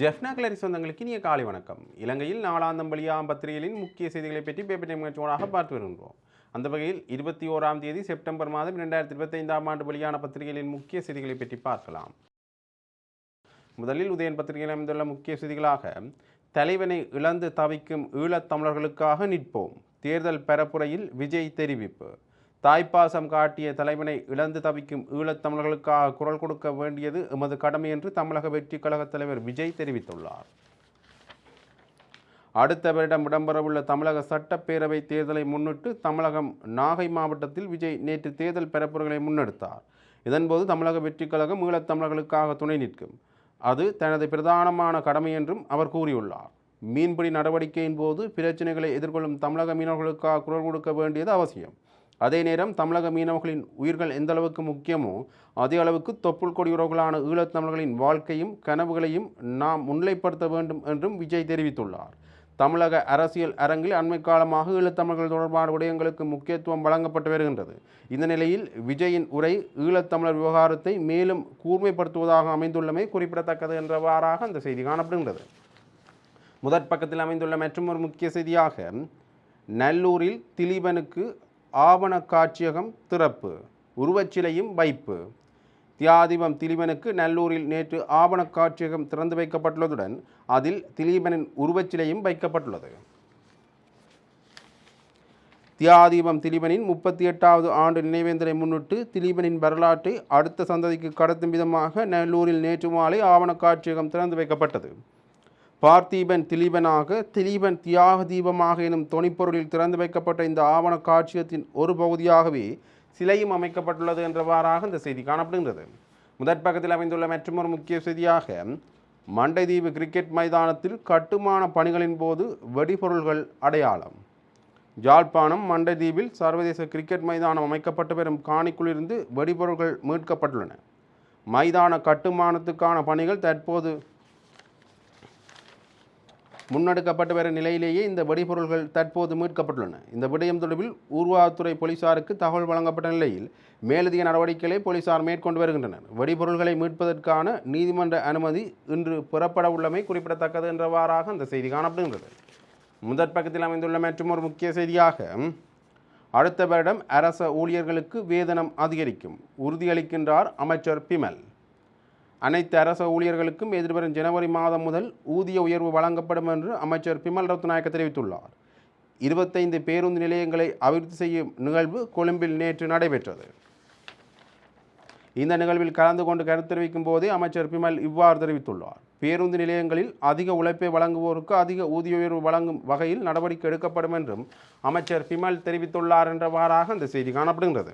ஜெஃப்னா கிளரி சொந்தங்களுக்கு இனிய காலை வணக்கம். இலங்கையில் நாளாந்தம் வெளியாம் பத்திரிகைகளின் முக்கிய செய்திகளை பற்றி பேப்பர் டைம் நிகழ்ச்சியோடாக பார்த்து வருகின்றோம். அந்த வகையில் இருபத்தி ஓராம் தேதி செப்டம்பர் மாதம் இரண்டாயிரத்தி இருபத்தைந்தாம் ஆண்டு வெளியான பத்திரிகைகளின் முக்கிய செய்திகளை பற்றி பார்க்கலாம். முதலில் உதயன் பத்திரிகையில் அமைந்துள்ள முக்கிய செய்திகளாக தலைவனை இழந்து தவிக்கும் ஈழத் தமிழர்களுக்காக நிற்போம். தேர்தல் பரப்புரையில் விஜய் தெரிவிப்பு. தாய்ப்பாசம் காட்டிய தலைவனை இழந்து தவிக்கும் ஈழத்தமிழர்களுக்காக குரல் கொடுக்க வேண்டியது எமது கடமை என்று தமிழக வெற்றி கழகத் தலைவர் விஜய் தெரிவித்துள்ளார். அடுத்த வருடம் இடம்பெறவுள்ள தமிழக சட்டப்பேரவை தேர்தலை முன்னிட்டு தமிழகம் நாகை மாவட்டத்தில் விஜய் நேற்று தேர்தல் பரப்புரைகளை முன்னெடுத்தார். இதன்போது தமிழக வெற்றி கழகம் ஈழத்தமிழர்களுக்காக துணை நிற்கும். அது தனது பிரதானமான கடமை என்றும் அவர் கூறியுள்ளார். மீன்பிடி நடவடிக்கையின் போது பிரச்சனைகளை எதிர்கொள்ளும் தமிழக மீனவர்களுக்காக குரல் கொடுக்க வேண்டியது அவசியம். அதே நேரம் தமிழக மீனவர்களின் உயிர்கள் எந்த அளவுக்கு முக்கியமோ அதே அளவுக்கு தொப்புள் கொடியுறவுகளான ஈழத்தமிழர்களின் வாழ்க்கையும் கனவுகளையும் நாம் முன்னிலைப்படுத்த வேண்டும் என்றும் விஜய் தெரிவித்துள்ளார். தமிழக அரசியல் அரங்கில் அண்மை காலமாக ஈழத்தமிழர்கள் தொடர்பான விடயங்களுக்கு முக்கியத்துவம் வழங்கப்பட்டு வருகின்றது. இந்த நிலையில் விஜயின் உரை ஈழத்தமிழர் விவகாரத்தை மேலும் கூர்மைப்படுத்துவதாக அமைந்துள்ளமை குறிப்பிடத்தக்கது என்றவாறாக அந்த செய்தி காணப்படுகின்றது. முதற் பக்கத்தில் அமைந்துள்ள மற்றும் ஒரு முக்கிய செய்தியாக நல்லூரில் திலீபனுக்கு ஆவண காட்சியகம் திறப்பு உருவச்சிலையும் வைப்பு. தியாதிபம் திலீபனுக்கு நல்லூரில் நேற்று ஆவண காட்சியகம் திறந்து வைக்கப்பட்டுள்ளதுடன் அதில் திலீபனின் உருவச்சிலையும் வைக்கப்பட்டுள்ளது. தியாதீபம் திலீபனின் முப்பத்தி எட்டாவது ஆண்டு நினைவேந்தலை முன்னிட்டு திலீபனின் வரலாற்றை அடுத்த சந்ததிக்கு கடத்தும் விதமாக நல்லூரில் நேற்று மாலை ஆவண காட்சியகம் திறந்து வைக்கப்பட்டது. பார்த்தீபன் திலீபனாக திலீபன் தியாக தீபமாக எனும் தொனிப்பொருளில் திறந்து வைக்கப்பட்ட இந்த ஆவண காட்சியத்தின் ஒரு பகுதியாகவே சிலையும் அமைக்கப்பட்டுள்ளது என்றவாறாக இந்த செய்தி காணப்படுகின்றது. முதற் பக்கத்தில் அமைந்துள்ள மற்றொரு முக்கிய செய்தியாக மண்டைதீவு கிரிக்கெட் மைதானத்தில் கட்டுமான பணிகளின் போது வெடிபொருள்கள் அடையாளம். யாழ்ப்பாணம் மண்டைதீவில் சர்வதேச கிரிக்கெட் மைதானம் அமைக்கப்பட்டு வரும் காணிக்குள்ளிருந்து வெடிபொருள்கள் மீட்கப்பட்டுள்ளன. மைதான கட்டுமானத்துக்கான பணிகள் தற்போது முன்னெடுக்கப்பட்டு வரும் நிலையிலேயே இந்த வெடிபொருள்கள் தற்போது மீட்கப்பட்டுள்ளன. இந்த விடயம் தொடர்பில் ஊர்வாகத்துறை போலீசாருக்கு தகவல் வழங்கப்பட்ட நிலையில் மேலதிக நடவடிக்கைகளை போலீசார் மேற்கொண்டு வருகின்றனர். வெடிபொருள்களை மீட்பதற்கான நீதிமன்ற அனுமதி இன்று பெறப்பட உள்ளமை குறிப்பிடத்தக்கது என்றவாறாக அந்த செய்தி காணப்படுகின்றது. முதற் பக்கத்தில் அமைந்துள்ள மற்றும் ஒரு முக்கிய செய்தியாக அடுத்த வருடம் அரச ஊழியர்களுக்கு வேதனம் அதிகரிக்கும். உறுதியளிக்கின்றார் அமைச்சர் பிமல். அனைத்து அரச ஊழியர்களுக்கும் எதிர்வரும் ஜனவரி மாதம் முதல் ஊதிய உயர்வு வழங்கப்படும் என்று அமைச்சர் பிமல் ரத்நாயக்க தெரிவித்துள்ளார். இருபத்தைந்து பேருந்து நிலையங்களை அபிவிருத்தி செய்யும் நிகழ்வு கொழும்பில் நேற்று நடைபெற்றது. இந்த நிகழ்வில் கலந்து கொண்டு கருத்து தெரிவிக்கும் போதே அமைச்சர் பிமல் இவ்வாறு தெரிவித்துள்ளார். பேருந்து நிலையங்களில் அதிக உழைப்பை வழங்குவோருக்கு அதிக ஊதிய உயர்வு வழங்கும் வகையில் நடவடிக்கை எடுக்கப்படும் என்றும் அமைச்சர் பிமல் தெரிவித்துள்ளார் என்றவாறாக அந்த செய்தி காணப்படுகின்றது.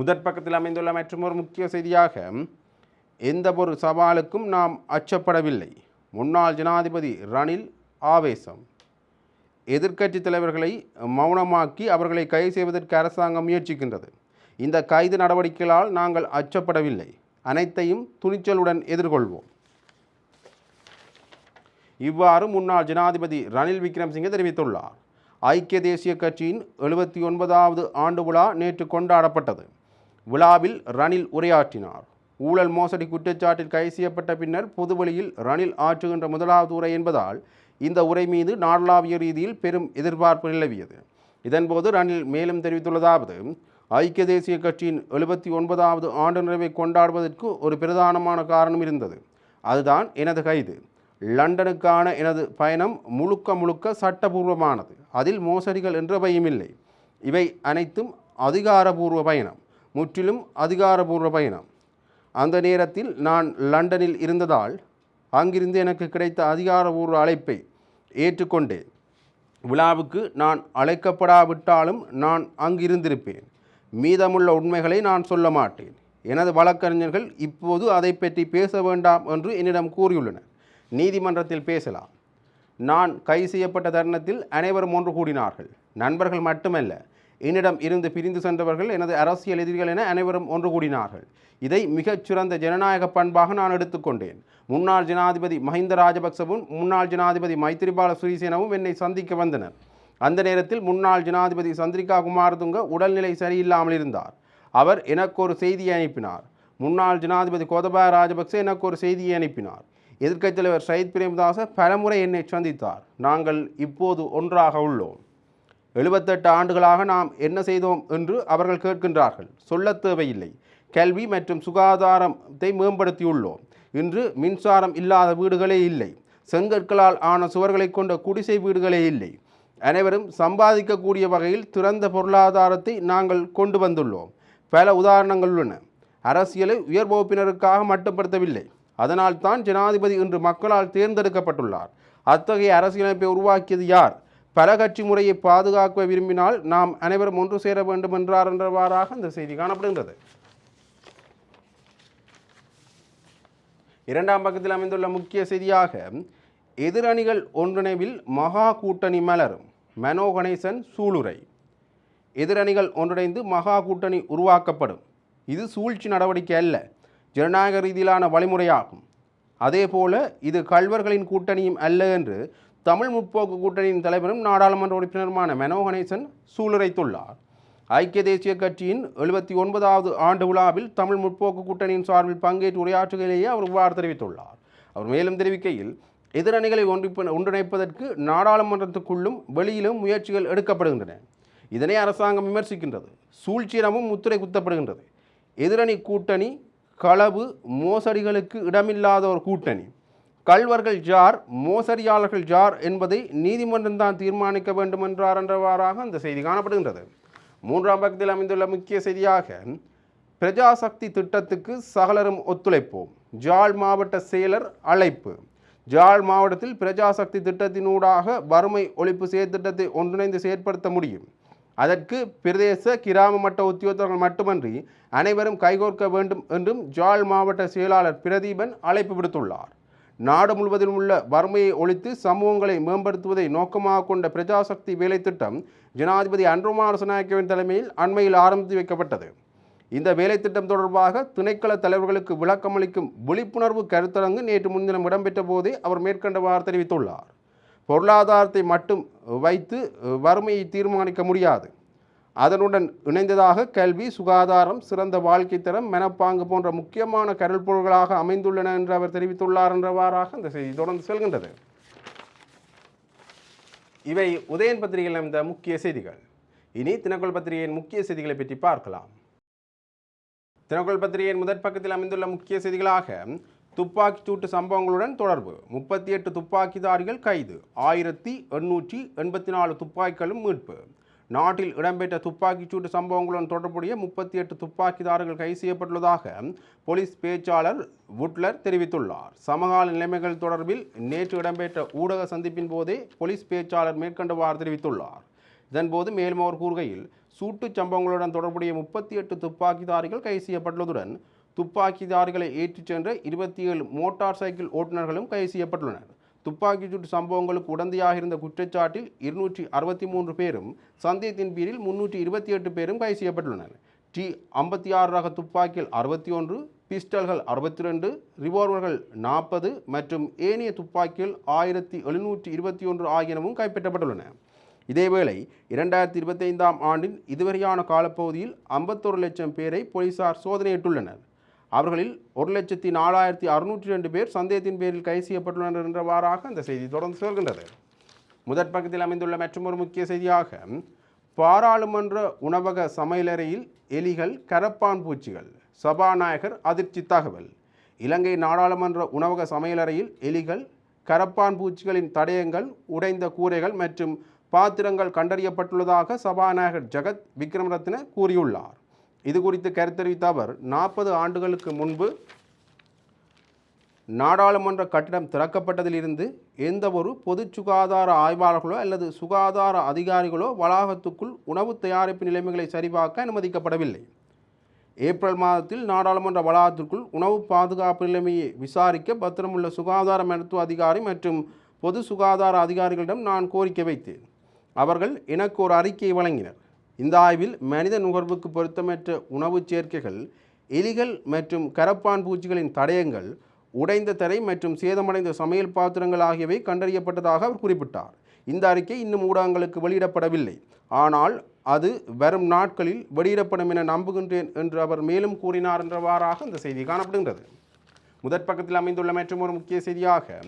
முதற் பக்கத்தில் அமைந்துள்ள ஒரு முக்கிய செய்தியாக எந்த ஒரு சவாலுக்கும் நாம் அச்சப்படவில்லை. முன்னாள் ஜனாதிபதி ரணில் ஆவேசம். எதிர்க்கட்சி தலைவர்களை மௌனமாக்கி அவர்களை கைது செய்வதற்கு அரசாங்கம் முயற்சிக்கின்றது. இந்த கைது நடவடிக்கைகளால் நாங்கள் அச்சப்படவில்லை. அனைத்தையும் துணிச்சலுடன் எதிர்கொள்வோம். இவ்வாறு முன்னாள் ஜனாதிபதி ரணில் விக்ரம்சிங்கே தெரிவித்துள்ளார். ஐக்கிய தேசிய கட்சியின் எழுபத்தி ஒன்பதாவது ஆண்டு விழா நேற்று கொண்டாடப்பட்டது. விழாவில் ரணில் உரையாற்றினார். ஊழல் மோசடி குற்றச்சாட்டில் கைது செய்யப்பட்ட பின்னர் பொதுவெளியில் ரணில் ஆற்றுகின்ற முதலாவது உரை என்பதால் இந்த உரை மீது நாடளாவிய ரீதியில் பெரும் எதிர்பார்ப்பு நிலவியது. இதன்போது ரணில் மேலும் தெரிவித்துள்ளதாவது ஐக்கிய தேசிய கட்சியின் எழுபத்தி ஒன்பதாவது ஆண்டு நிறைவை கொண்டாடுவதற்கு ஒரு பிரதானமான காரணம் இருந்தது. அதுதான் எனது கைது. லண்டனுக்கான எனது பயணம் முழுக்க முழுக்க சட்டபூர்வமானது. அதில் மோசடிகள் என்றவையும் இல்லை. இவை அனைத்தும் அதிகாரபூர்வ பயணம். முற்றிலும் அதிகாரபூர்வ பயணம். அந்த நேரத்தில் நான் லண்டனில் இருந்ததால் அங்கிருந்து எனக்கு கிடைத்த அதிகாரபூர்வ அழைப்பை ஏற்றுக்கொண்டேன் விழாவுக்கு நான் அழைக்கப்படாவிட்டாலும் நான் அங்கிருந்திருப்பேன். மீதமுள்ள உண்மைகளை நான் சொல்ல மாட்டேன். எனது வழக்கறிஞர்கள் இப்போது அதை பற்றி பேச வேண்டாம் என்று என்னிடம் கூறியுள்ளனர். நீதிமன்றத்தில் பேசலாம். நான் கைது செய்யப்பட்ட தருணத்தில் அனைவரும் ஒன்று கூடினார்கள். நண்பர்கள் மட்டுமல்ல என்னிடம் இருந்து பிரிந்து சென்றவர்கள் எனது அரசியல் எதிரிகள் என அனைவரும் ஒன்று கூடினார்கள். இதை மிகச் சிறந்த ஜனநாயக பண்பாக நான் எடுத்துக்கொண்டேன் முன்னாள் ஜனாதிபதி மஹிந்த ராஜபக்சவும் முன்னாள் ஜனாதிபதி மைத்திரிபால சிறிசேனவும் என்னை சந்திக்க வந்தனர். அந்த நேரத்தில் முன்னாள் ஜனாதிபதி சந்திரிகா குமாரதுங்க உடல்நிலை சரியில்லாமல் இருந்தார். அவர் எனக்கு ஒரு செய்தியை அனுப்பினார். முன்னாள் ஜனாதிபதி கோதபாய ராஜபக்சே எனக்கு ஒரு செய்தியை அனுப்பினார். எதிர்க்கட்சித் தலைவர் சயித் பிரேமதாச பலமுறை என்னை சந்தித்தார். நாங்கள் இப்போது ஒன்றாக உள்ளோம். எழுபத்தெட்டு ஆண்டுகளாக நாம் என்ன செய்தோம் என்று அவர்கள் கேட்கின்றார்கள். சொல்லத் தேவையில்லை. கல்வி மற்றும் சுகாதாரத்தை மேம்படுத்தியுள்ளோம். இன்று மின்சாரம் இல்லாத வீடுகளே இல்லை. செங்கற்களால் ஆன சுவர்களை கொண்ட குடிசை வீடுகளே இல்லை. அனைவரும் சம்பாதிக்கக்கூடிய வகையில் திறந்த பொருளாதாரத்தை நாங்கள் கொண்டு வந்துள்ளோம். பல உதாரணங்கள் உள்ளன. அரசியலை உயர் வகுப்பினருக்காக மட்டுப்படுத்தவில்லை. அதனால் தான் ஜனாதிபதி இன்று மக்களால் தேர்ந்தெடுக்கப்பட்டுள்ளார். அத்தகைய அரசியலமைப்பை உருவாக்கியது யார்? பல கட்சி முறையை பாதுகாக்க விரும்பினால் நாம் அனைவரும் ஒன்று சேர வேண்டும் என்றார் என்றவாறாக இந்த செய்தி காணப்படுகின்றது. இரண்டாம் பக்கத்தில் அமைந்துள்ள முக்கிய செய்தியாக எதிரணிகள் ஒன்றிணைவில் மகா கூட்டணி மலரும் மனோ கணேசன் சூளுரை. எதிரணிகள் ஒன்றிணைந்து மகா கூட்டணி உருவாக்கப்படும். இது சூழ்ச்சி நடவடிக்கை அல்ல ஜனநாயக ரீதியிலான வழிமுறையாகும். அதேபோல இது கல்வர்களின் கூட்டணியும் அல்ல என்று தமிழ் முற்போக்கு கூட்டணியின் தலைவரும் நாடாளுமன்ற உறுப்பினருமான மனோ கணேசன் சூளுரைத்துள்ளார். ஐக்கிய தேசிய கட்சியின் எழுபத்தி ஒன்பதாவது ஆண்டு விழாவில் தமிழ் முற்போக்கு கூட்டணியின் சார்பில் பங்கேற்று உரையாற்றுகையிலேயே அவர் இவ்வாறு தெரிவித்துள்ளார். அவர் மேலும் தெரிவிக்கையில் எதிரணிகளை ஒன்றிப்ப ஒன்றிணைப்பதற்கு நாடாளுமன்றத்துக்குள்ளும் வெளியிலும் முயற்சிகள் எடுக்கப்படுகின்றன. இதனை அரசாங்கம் விமர்சிக்கின்றது. சூழ்ச்சியினமும் முத்திரை குத்தப்படுகின்றது. எதிரணி கூட்டணி களவு மோசடிகளுக்கு இடமில்லாத ஒரு கூட்டணி. கள்வர்கள் ஜார் மோசடியாளர்கள் ஜார் என்பதை நீதிமன்றம் தான் தீர்மானிக்க வேண்டும் என்றார் என்றவாறாக அந்த செய்தி காணப்படுகின்றது. மூன்றாம் பக்கத்தில் அமைந்துள்ள முக்கிய செய்தியாக பிரஜாசக்தி திட்டத்துக்கு சகலரும் ஒத்துழைப்போம். ஜாழ் மாவட்ட செயலர் அழைப்பு. ஜாழ் மாவட்டத்தில் பிரஜாசக்தி திட்டத்தினூடாக வறுமை ஒழிப்பு செயற்திட்டத்தை ஒன்றிணைந்து செயற்படுத்த முடியும். அதற்கு பிரதேச கிராம மட்ட உத்தியோகத்தர்கள் மட்டுமன்றி அனைவரும் கைகோர்க்க வேண்டும் என்றும் ஜாழ் மாவட்ட செயலாளர் பிரதீபன் அழைப்பு விடுத்துள்ளார். நாடு முழுவதிலும் உள்ள வறுமையை ஒழித்து சமூகங்களை மேம்படுத்துவதை நோக்கமாக கொண்ட பிரஜாசக்தி வேலை திட்டம் ஜனாதிபதி அன்ருமார் சுநாயக்கவின் தலைமையில் அண்மையில் ஆரம்பித்து வைக்கப்பட்டது. இந்த வேலைத்திட்டம் தொடர்பாக துணைக்கள தலைவர்களுக்கு விளக்கமளிக்கும் விழிப்புணர்வு கருத்தரங்கு நேற்று முன்தினம் இடம்பெற்ற போதே அவர் மேற்கண்டவாறு தெரிவித்துள்ளார். பொருளாதாரத்தை மட்டும் வைத்து வறுமையை தீர்மானிக்க முடியாது. அதனுடன் இணைந்ததாக கல்வி சுகாதாரம் சிறந்த வாழ்க்கை தரம் மெனப்பாங்கு போன்ற முக்கியமான கருள் பொருள்களாக அமைந்துள்ளன என்று அவர் தெரிவித்துள்ளார் என்றவாறாக இந்த செய்தி தொடர்ந்து செல்கின்றது. இவை உதயன் பத்திரிகையில் அமைந்த முக்கிய செய்திகள். இனி தினக்குள் பத்திரிகையின் முக்கிய செய்திகளை பற்றி பார்க்கலாம். தினக்குள் பத்திரிகையின் முதற் பக்கத்தில் அமைந்துள்ள முக்கிய செய்திகளாக துப்பாக்கி சூட்டு சம்பவங்களுடன் தொடர்பு முப்பத்தி எட்டு துப்பாக்கிதாரிகள் கைது ஆயிரத்தி எண்ணூற்றி எண்பத்தி நாலு துப்பாக்கிகளும் மீட்பு நாட்டில் இடம்பெற்ற துப்பாக்கிச் சூட்டு சம்பவங்களுடன் தொடர்புடைய முப்பத்தி எட்டு துப்பாக்கிதாரர்கள் கைது செய்யப்பட்டுள்ளதாக போலீஸ் பேச்சாளர் வுட்லர் தெரிவித்துள்ளார். சமகால நிலைமைகள் தொடர்பில் நேற்று இடம்பெற்ற ஊடக சந்திப்பின் போதே போலீஸ் பேச்சாளர் மேற்கண்டவாறு தெரிவித்துள்ளார். இதன்போது மேலும் அவர் கூறுகையில் சூட்டுச் சம்பவங்களுடன் தொடர்புடைய முப்பத்தி எட்டு துப்பாக்கிதாரிகள் கைது செய்யப்பட்டுள்ளதுடன் துப்பாக்கிதாரிகளை ஏற்றிச் சென்ற இருபத்தி ஏழு மோட்டார் சைக்கிள் ஓட்டுநர்களும் கைது செய்யப்பட்டுள்ளனர். துப்பாக்கிச் சூட்டு சம்பவங்களுக்கு உடந்தையாக இருந்த குற்றச்சாட்டில் இருநூற்றி அறுபத்தி மூன்று பேரும் சந்தேகத்தின் பேரில் முன்னூற்றி இருபத்தி எட்டு பேரும் கைது செய்யப்பட்டுள்ளனர். டி ஐம்பத்தி ஆறு ரக துப்பாக்கிகள் அறுபத்தி ஒன்று பிஸ்டல்கள் அறுபத்தி ரெண்டு ரிவால்வர்கள் நாற்பது மற்றும் ஏனைய துப்பாக்கிகள் ஆயிரத்தி எழுநூற்றி இருபத்தி ஒன்று ஆகியனவும் கைப்பற்றப்பட்டுள்ளன. இதேவேளை இரண்டாயிரத்தி இருபத்தைந்தாம் ஆண்டின் இதுவரையான காலப்பகுதியில் ஐம்பத்தொரு லட்சம் பேரை போலீசார் சோதனையிட்டுள்ளனர். அவர்களில் ஒரு லட்சத்தி நாலாயிரத்தி அறுநூற்றி ரெண்டு பேர் சந்தேகத்தின் பேரில் கைது செய்யப்பட்டுள்ளனர் என்றவாறாக அந்த செய்தி தொடர்ந்து செல்கின்றது. முதற் பக்கத்தில் அமைந்துள்ள மற்றொரு முக்கிய செய்தியாக பாராளுமன்ற உணவக சமையலறையில் எலிகள் கரப்பான் பூச்சிகள் சபாநாயகர் அதிர்ச்சி தகவல். இலங்கை நாடாளுமன்ற உணவக சமையலறையில் எலிகள் கரப்பான் பூச்சிகளின் தடயங்கள் உடைந்த கூரைகள் மற்றும் பாத்திரங்கள் கண்டறியப்பட்டுள்ளதாக சபாநாயகர் ஜெகத் விக்ரமரத்ன கூறியுள்ளார். இது குறித்து கருத்தறிவித்த அவர் நாற்பது ஆண்டுகளுக்கு முன்பு நாடாளுமன்ற கட்டிடம் திறக்கப்பட்டதிலிருந்து எந்த ஒரு பொது சுகாதார ஆய்வாளர்களோ அல்லது சுகாதார அதிகாரிகளோ வளாகத்துக்குள் உணவு தயாரிப்பு நிலைமைகளை சரிபார்க்க அனுமதிக்கப்படவில்லை. ஏப்ரல் மாதத்தில் நாடாளுமன்ற வளாகத்திற்குள் உணவு பாதுகாப்பு நிலைமையை விசாரிக்க பத்திரமுள்ள சுகாதார மருத்துவ அதிகாரி மற்றும் பொது சுகாதார அதிகாரிகளிடம் நான் கோரிக்கை வைத்தேன். அவர்கள் எனக்கு ஒரு அறிக்கையை வழங்கினர். இந்த ஆய்வில் மனித நுகர்வுக்கு பொருத்தமற்ற உணவுச் சேர்க்கைகள் எலிகள் மற்றும் கரப்பான் பூச்சிகளின் தடயங்கள் உடைந்த தரை மற்றும் சேதமடைந்த சமையல் பாத்திரங்கள் ஆகியவை கண்டறியப்பட்டதாக அவர் குறிப்பிட்டார். இந்த அறிக்கை இன்னும் ஊடகங்களுக்கு வெளியிடப்படவில்லை. ஆனால் அது வரும் நாட்களில் வெளியிடப்படும் என நம்புகின்றேன் என்று அவர் மேலும் கூறினார் என்றவாறாக இந்த செய்தி காணப்படுகின்றது. முதற் பக்கத்தில் அமைந்துள்ள மற்றும் ஒரு முக்கிய செய்தியாக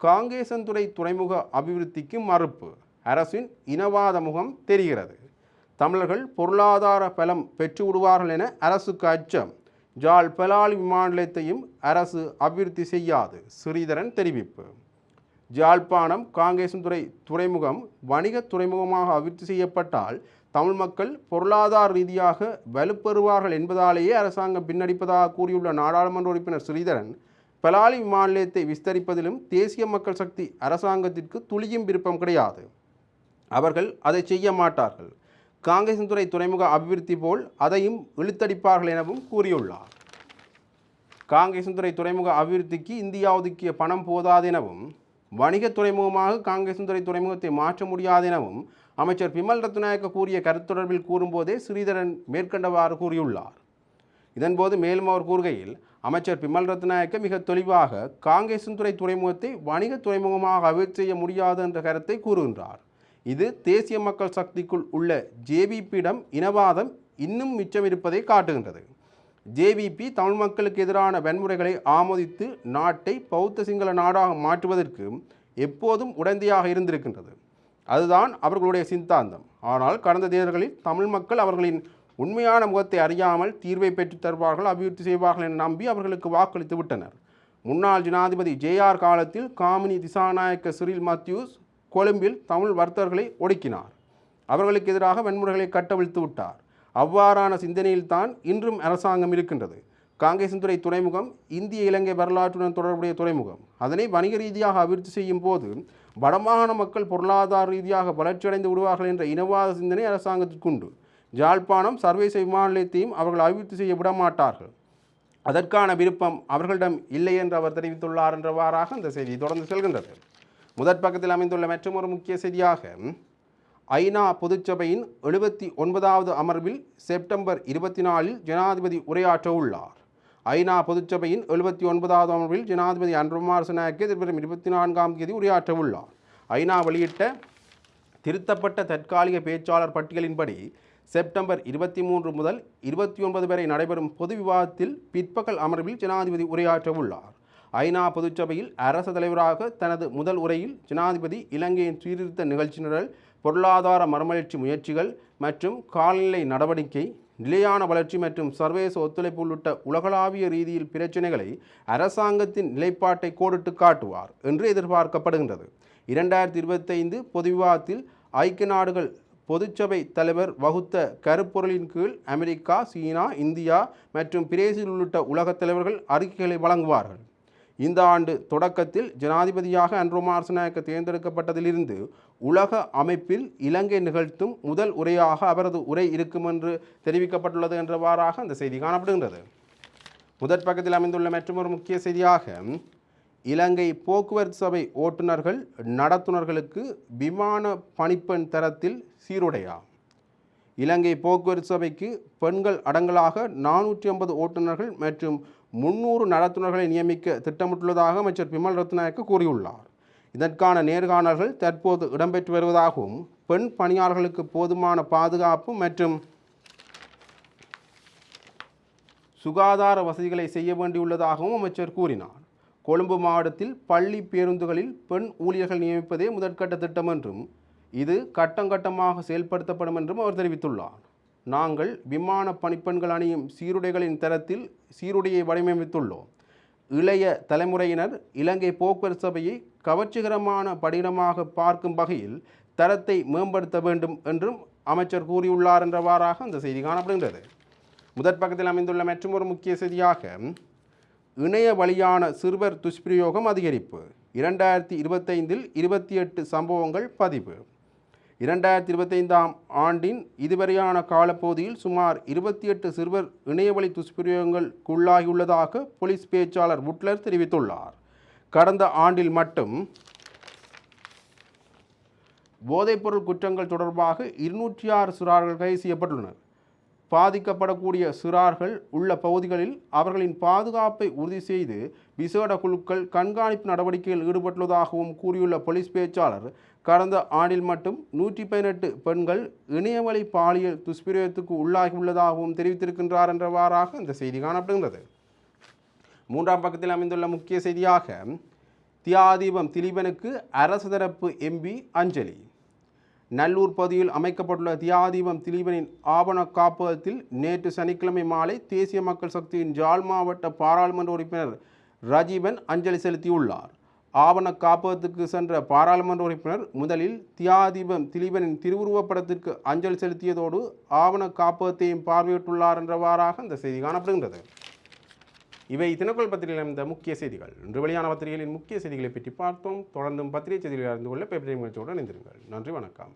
காங்கேசன்துறை துறைமுக அபிவிருத்திக்கு மறுப்பு. அரசின் இனவாத முகம் தெரிகிறது. தமிழர்கள் பொருளாதார பலம் பெற்று விடுவார்கள் என அரசுக்கு அச்சம். ஜால் பெலாலி விமான நிலையத்தையும் அரசு அபிவிருத்தி செய்யாது ஸ்ரீதரன் தெரிவிப்பு. ஜாழ்ப்பாணம் காங்கேசன்துறை துறைமுகம் வணிக துறைமுகமாக அபிவிருத்தி செய்யப்பட்டால் தமிழ் மக்கள் பொருளாதார ரீதியாக வலுப்பெறுவார்கள் என்பதாலேயே அரசாங்கம் பின்னடிப்பதாக கூறியுள்ள நாடாளுமன்ற உறுப்பினர் ஸ்ரீதரன் பலாலி விமான நிலையத்தை விஸ்தரிப்பதிலும் தேசிய மக்கள் சக்தி அரசாங்கத்திற்கு துளியும் விருப்பம் கிடையாது. அவர்கள் அதை செய்ய மாட்டார்கள். காங்கேசன்துறை துறைமுக அபிவிருத்தி போல் அதையும் இழுத்தடிப்பார்கள் எனவும் கூறியுள்ளார். காங்கேசன்துறை துறைமுக அபிவிருத்திக்கு இந்தியா ஒதுக்கிய பணம் போதாது எனவும் வணிக துறைமுகமாக காங்கேசன்துறை துறைமுகத்தை மாற்ற முடியாது எனவும் அமைச்சர் பிமல் ரத்நாயக்க கூறிய கருத்து தொடர்பில் கூறும்போதே ஸ்ரீதரன் மேற்கண்டவாறு கூறியுள்ளார். இதன்போது மேலும் அவர் கூறுகையில் அமைச்சர் பிமல் ரத்நாயக்க மிக தெளிவாக காங்கேசன்துறை துறைமுகத்தை வணிக துறைமுகமாக அபிவிருத்தி செய்ய முடியாது என்ற கருத்தை கூறுகின்றார். இது தேசிய மக்கள் சக்திக்குள் உள்ள ஜேவிபியிடம் இனவாதம் இன்னும் மிச்சம் இருப்பதை காட்டுகின்றது. ஜேவிபி தமிழ் மக்களுக்கு எதிரான வன்முறைகளை ஆமோதித்து நாட்டை பௌத்த சிங்கள நாடாக மாற்றுவதற்கு எப்போதும் உடந்தையாக இருந்திருக்கின்றது. அதுதான் அவர்களுடைய சித்தாந்தம். ஆனால் கடந்த தேர்தல்களில் தமிழ் மக்கள் அவர்களின் உண்மையான முகத்தை அறியாமல் தீர்வை பெற்றுத் தருவார்கள் அபிவிருத்தி செய்வார்கள் என நம்பி அவர்களுக்கு வாக்களித்து விட்டனர். முன்னாள் ஜனாதிபதி ஜேஆர் காலத்தில் காமினி திசாநாயக்க சிறில் மாத்யூஸ் கொழும்பில் தமிழ் வர்த்தகர்களை ஒடுக்கினார். அவர்களுக்கு எதிராக வன்முறைகளை கட்டவிழ்த்து விட்டார். அவ்வாறான சிந்தனையில்தான் இன்றும் அரசாங்கம் இருக்கின்றது. காங்கேசன்துறை துறைமுகம் இந்திய இலங்கை வரலாற்றுடன் தொடர்புடைய துறைமுகம். அதனை வணிக ரீதியாக அபிவிருத்தி செய்யும் போது வடமாகாண மக்கள் பொருளாதார ரீதியாக வளர்ச்சியடைந்து விடுவார்கள் என்ற இனவாத சிந்தனை அரசாங்கத்திற்குண்டு ஜாழ்ப்பாணம் சர்வதேச விமான நிலையத்தையும் அவர்கள் அபிவிருத்தி செய்ய விட மாட்டார்கள் அதற்கான விருப்பம் அவர்களிடம் இல்லை என்று அவர் தெரிவித்துள்ளார் என்றவாறாக அந்த செய்தி தொடர்ந்து செல்கின்றது. முதற் பக்கத்தில் அமைந்துள்ள மற்றொரு முக்கிய செய்தியாக ஐநா பொதுச்சபையின் எழுபத்தி ஒன்பதாவது அமர்வில் செப்டம்பர் இருபத்தி நாலில் ஜனாதிபதி உரையாற்ற உள்ளார். ஐநா பொதுச்சபையின் எழுபத்தி ஒன்பதாவது அமர்வில் ஜனாதிபதி அன்புமார் சனாக்கு எதிர்வரும் இருபத்தி நான்காம் தேதி உரையாற்ற உள்ளார். ஐநா வெளியிட்ட திருத்தப்பட்ட தற்காலிக பேச்சாளர் பட்டியலின்படி செப்டம்பர் இருபத்தி மூன்று முதல் இருபத்தி ஒன்பது வரை நடைபெறும் பொது விவாதத்தில் பிற்பகல் அமர்வில் ஜனாதிபதி உரையாற்ற உள்ளார். ஐநா பொதுச்சபையில் அரசு தலைவராக தனது முதல் உரையில் ஜனாதிபதி இலங்கையின் சீர்திருத்த நிகழ்ச்சி நிரல் பொருளாதார மறுமலர்ச்சி முயற்சிகள் மற்றும் காலநிலை நடவடிக்கை நிலையான வளர்ச்சி மற்றும் சர்வதேச ஒத்துழைப்பு உள்ளிட்ட உலகளாவிய ரீதியில் பிரச்சினைகளை அரசாங்கத்தின் நிலைப்பாட்டை கோடிட்டு காட்டுவார் என்று எதிர்பார்க்கப்படுகின்றது. இரண்டாயிரத்தி இருபத்தைந்து பொது விவாதத்தில் ஐக்கிய நாடுகள் பொதுச்சபை தலைவர் வகுத்த கருப்பொருளின் கீழ் அமெரிக்கா சீனா இந்தியா மற்றும் பிரேசில் உள்ளிட்ட உலகத் தலைவர்கள் அறிக்கைகளை வழங்குவார்கள். இந்த ஆண்டு தொடக்கத்தில் ஜனாதிபதியாக அன்ரோ மார்சநாயக்க தேர்ந்தெடுக்கப்பட்டதிலிருந்து உலக அமைப்பில் இலங்கை நிகழ்த்தும் முதல் உரையாக அவரது உரை இருக்கும் என்று தெரிவிக்கப்பட்டுள்ளது என்றவாறாக அந்த செய்தி காணப்படுகின்றது. முதற் பக்கத்தில் அமைந்துள்ள மற்றொரு முக்கிய செய்தியாக இலங்கை போக்குவரத்து சபை ஓட்டுநர்கள் நடத்துனர்களுக்கு விமான பணிப்பெண் தரத்தில் சீருடையா? இலங்கை போக்குவரத்து சபைக்கு பெண்கள் அடங்கலாக நானூற்றி ஐம்பது ஓட்டுநர்கள் மற்றும் முன்னூறு நடத்துனர்களை நியமிக்க திட்டமிட்டுள்ளதாக அமைச்சர் பிமல் ரத்நாயக்க கூறியுள்ளார். இதற்கான நேர்காணல்கள் தற்போது இடம்பெற்று வருவதாகவும் பெண் பணியாளர்களுக்கு போதுமான பாதுகாப்பு மற்றும் சுகாதார வசதிகளை செய்ய வேண்டியுள்ளதாகவும் அமைச்சர் கூறினார். கொழும்பு மாவட்டத்தில் பள்ளி பேருந்துகளில் பெண் ஊழியர்கள் நியமிப்பதே முதற்கட்ட திட்டம் என்றும் இது கட்டங்கட்டமாக செயல்படுத்தப்படும் என்றும் அவர் தெரிவித்துள்ளார். நாங்கள் விமான பணிப்பெண்கள் அணியும் சீருடைகளின் தரத்தில் சீருடையை வடிவமைத்துள்ளோம். இளைய தலைமுறையினர் இலங்கை போக்குவரத்து சபையை கவர்ச்சிகரமான படினமாக பார்க்கும் வகையில் தரத்தை மேம்படுத்த வேண்டும் என்றும் அமைச்சர் கூறியுள்ளார் என்றவாறாக அந்த செய்தி காணப்படுகின்றது. முதற் பக்கத்தில் அமைந்துள்ள மற்றொரு முக்கிய செய்தியாக இணைய வழியான சிறுவர் துஷ்பிரயோகம் அதிகரிப்பு. இரண்டாயிரத்தி இருபத்தைந்தில் இருபத்தி எட்டு சம்பவங்கள் பதிவு. இரண்டாயிரத்தி இருபத்தைந்தாம் ஆண்டின் இதுவரையான காலப்பகுதியில் சுமார் இருபத்தி எட்டு சிறுவர் இணையவழி துஷ்பிரயோகங்களுக்குள்ளாகியுள்ளதாக போலீஸ் பேச்சாளர் புட்லர் தெரிவித்துள்ளார். கடந்த ஆண்டில் மட்டும் போதைப்பொருள் குற்றங்கள் தொடர்பாக இருநூற்றி ஆறு சிறார்கள் கைது செய்யப்பட்டுள்ளனர். பாதிக்கப்படக்கூடிய சிறார்கள் உள்ள பகுதிகளில் அவர்களின் பாதுகாப்பை உறுதி செய்து விசேட குழுக்கள் கண்காணிப்பு நடவடிக்கையில் ஈடுபட்டுள்ளதாகவும் கூறியுள்ள போலீஸ் பேச்சாளர் கடந்த ஆண்டில் மட்டும் நூற்றி பதினெட்டு பெண்கள் இணையவழி பாலியல் துஷ்பிரயோகத்துக்கு உள்ளாகியுள்ளதாகவும் தெரிவித்திருக்கின்றார் என்றவாறாக இந்த செய்தி காணப்படுகின்றது. மூன்றாம் பக்கத்தில் அமைந்துள்ள முக்கிய செய்தியாக தியாதீபம் திலீபனுக்கு அரசு தரப்பு எம்பி அஞ்சலி. நல்லூர் பகுதியில் அமைக்கப்பட்டுள்ள தியாதீபம் திலீபனின் ஆவண காப்பகத்தில் நேற்று சனிக்கிழமை மாலை தேசிய மக்கள் சக்தியின் ஜாழ் மாவட்ட பாராளுமன்ற உறுப்பினர் ரஜீவன் அஞ்சலி செலுத்தியுள்ளார். ஆவண காப்பகத்துக்கு சென்ற பாராளுமன்ற உறுப்பினர் முதலில் தியாதீபம் திலீபனின் திருவுருவப் படத்திற்கு செலுத்தியதோடு ஆவண காப்பகத்தையும் பார்வையிட்டுள்ளார் என்றவாறாக இந்த செய்தி காணப்படுகின்றது. இவை தினக்குள் பத்திரிகையில் இருந்த முக்கிய செய்திகள். இன்று வெளியான பத்திரிகைகளின் முக்கிய செய்திகளை பற்றி பார்த்தோம். தொடர்ந்தும் பத்திரிகை செய்திகளை அறிந்து கொள்ள பேப்பர் நிகழ்ச்சியோடு இணைந்திருங்கள். நன்றி வணக்கம்.